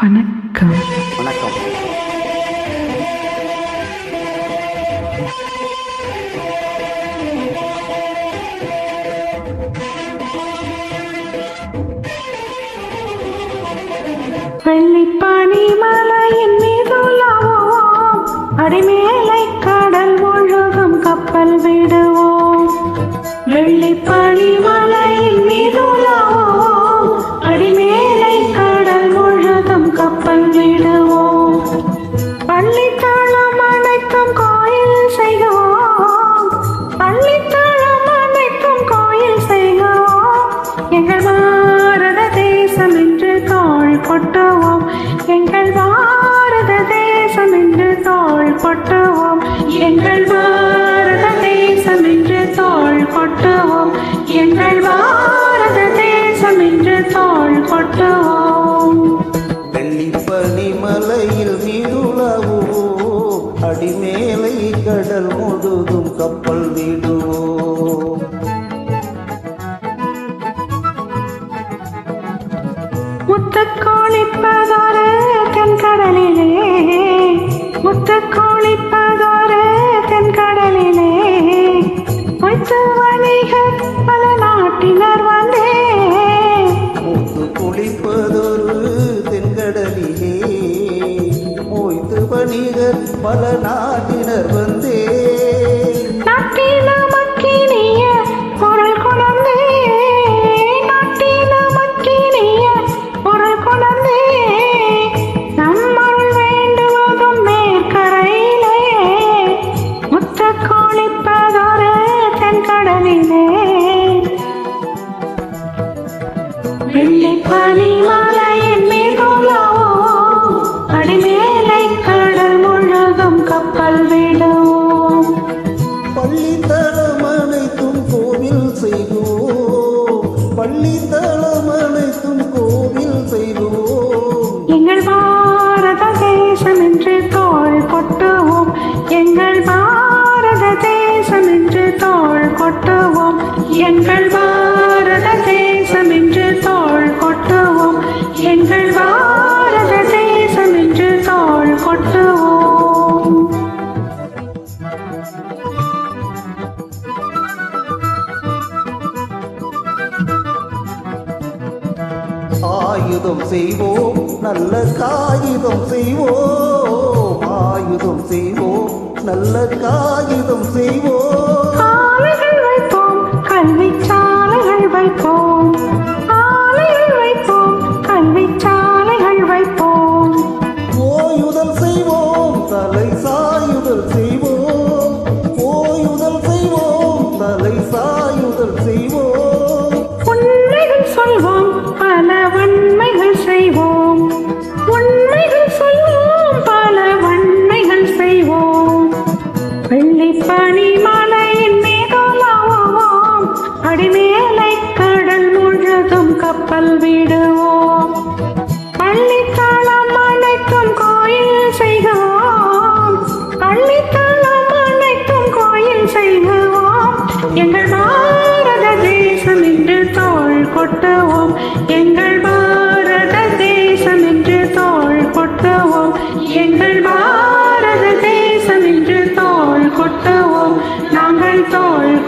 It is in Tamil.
வணக்கம். வணக்கம். வெள்ளிப்பனி மலையின் மீதுலாவோம் அடிமேலை கொட்டுவோம் எங்கள் பாரத தேசம் என்று தோல் கொட்டுவோம் எங்கள் பாரத தேசம் என்று தோல் கொட்டுவோம் எங்கள் பாரத தேசம் என்று தோல் கொட்டுவோம் வெள்ளிப்பனி மலையில் நீருளவோ அடிமேலை கடல் முழுதும் கப்பல் விடுவோம். முத்துக்கோழிப்பதொரு தென்கடலிலே. முத்துக்கோழிப்பதொரு தென்கடலிலே. வைத்து வணிகர் பல நாட்டினர் வந்தே. குளிப்பதொரு தென்கடலிலே. மோய்த்து வணிகர் பல நாட்டினர் வந்தே. தென்கடலிலே வெள்ளை ஆயுதம் செய்வோம் நல்ல காகிதம் செய்வோம். ஆயுதம் செய்வோம் நல்ல காகிதம் இல்லை பனிமலையின் மேகலாம் அடிமேலை கடல் முழுதும் கப்பல் வீடு கொட்டுவோம். நாங்கள் தோல்